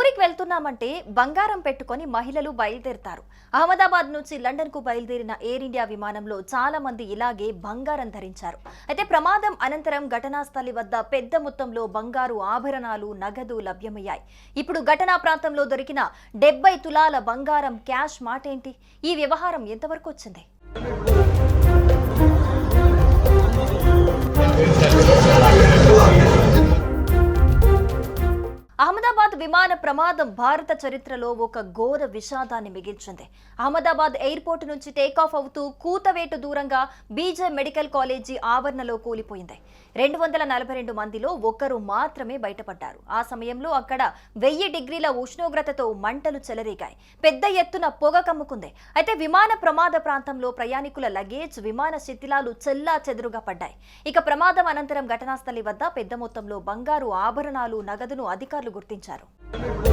ఊరికి వెళ్తున్నామంటే బంగారం పెట్టుకొని మహిళలు బయలుదేరుతారు. అహ్మదాబాద్ నుంచి లండన్కు బయలుదేరిన ఎయిర్ ఇండియా విమానంలో చాలా మంది ఇలాగే బంగారం ధరించారు. అయితే ప్రమాదం అనంతరం ఘటనా స్థలి వద్ద పెద్ద మొత్తంలో బంగారు ఆభరణాలు నగదు లభ్యమయ్యాయి. ఇప్పుడు ఘటనా ప్రాంతంలో దొరికిన డెబ్బై తులాల బంగారం క్యాష్ మాటేంటి? ఈ వ్యవహారం ఎంతవరకు వచ్చింది? విమాన ప్రమాదం భారత చరిత్రలో ఒక ఘోర విషాదాన్ని మిగిల్చింది. అహ్మదాబాద్ ఎయిర్పోర్ట్ నుంచి టేకాఫ్ అవుతూ కూతవేటు దూరంగా బీజే మెడికల్ కాలేజీ ఆవరణలో కూలిపోయింది. రెండు వందల నలభై రెండు మందిలో ఒక్కరు మాత్రమే బయటపడ్డారు. ఆ సమయంలో అక్కడ వెయ్యి డిగ్రీల ఉష్ణోగ్రతతో మంటలు చెలరేగాయి. పెద్ద ఎత్తున పొగ కమ్ముకుంది. అయితే విమాన ప్రమాద ప్రాంతంలో ప్రయాణికుల లగేజ్ విమాన శిథిలాలు చెల్లా చెదురుగా పడ్డాయి. ఇక ప్రమాదం అనంతరం ఘటనాస్థలి వద్ద పెద్ద మొత్తంలో బంగారు ఆభరణాలు నగదును అధికారులు గుర్తించారు. Thank you.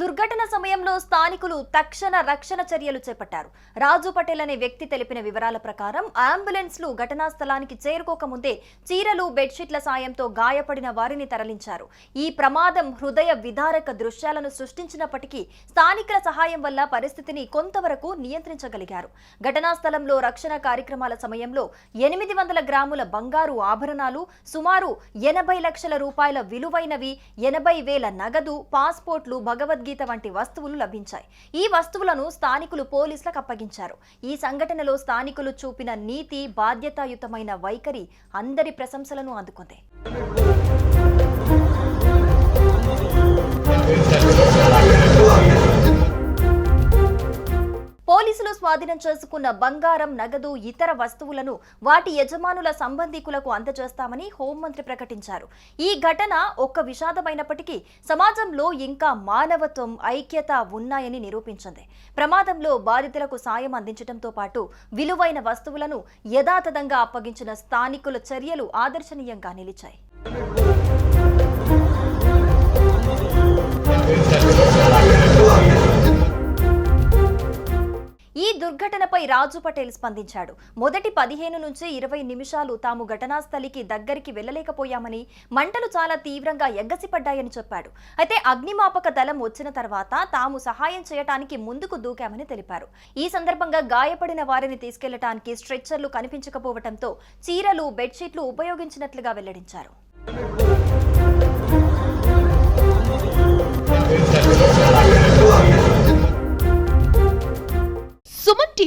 దుర్ఘటన సమయంలో స్థానికులు తక్షణ రక్షణ చర్యలు చేపట్టారు. రాజు పటేల్ అనే వ్యక్తి తెలిపిన వివరాల ప్రకారం అంబులెన్స్లు ఘటనా స్థలానికి చేరుకోకముందే చీరలు బెడ్షీట్ల సాయంతో గాయపడిన వారిని తరలించారు. ఈ ప్రమాదం హృదయ విదారక దృశ్యాలను సృష్టించినప్పటికీ స్థానికుల సహాయం వల్ల పరిస్థితిని కొంతవరకు నియంత్రించగలిగారు. ఘటనా స్థలంలో రక్షణ కార్యక్రమాల సమయంలో ఎనిమిది వందల గ్రాముల బంగారు ఆభరణాలు సుమారు ఎనభై లక్షల రూపాయల విలువైనవి ఎనభై వేల నగదు పాస్పోర్ట్లు భగవద్గీత వంటి వస్తువులు లభించాయి. ఈ వస్తువులను స్థానికులు పోలీసులకు అప్పగించారు. ఈ సంఘటనలో స్థానికులు చూపిన నీతి బాధ్యతాయుతమైన వైఖరి అందరి ప్రశంసలను అందుకుంది. స్వాధీనం చేసుకున్న బంగారం నగదు ఇతర వస్తువులను వాటి యజమానుల సంబంధికులకు అందజేస్తామని హోంమంత్రి ప్రకటించారు. ఈ ఘటన ఒక్క విషాదమైనప్పటికీ సమాజంలో ఇంకా మానవత్వం ఐక్యత ఉన్నాయని నిరూపించింది. ప్రమాదంలో బాధితులకు సాయం అందించడంతో పాటు విలువైన వస్తువులను యథాతథంగా అప్పగించిన స్థానికుల చర్యలు ఆదర్శనీయంగా నిలిచాయి. సంఘటనపై రాజు పటేల్ స్పందించాడు. మొదటి పదిహేను నుంచి ఇరవై నిమిషాలు తాము ఘటనా స్థలికి దగ్గరికి వెళ్ళలేకపోయామని మంటలు చాలా తీవ్రంగా ఎగ్గసిపడ్డాయని చెప్పాడు. అయితే అగ్నిమాపక దళం వచ్చిన తర్వాత తాము సహాయం చేయటానికి ముందుకు దూకామని తెలిపారు. ఈ సందర్భంగా గాయపడిన వారిని తీసుకెళ్ళటానికి స్ట్రెచ్చర్లు కనిపించకపోవడంతో చీరలు బెడ్షీట్లు ఉపయోగించినట్లుగా వెల్లడించారు.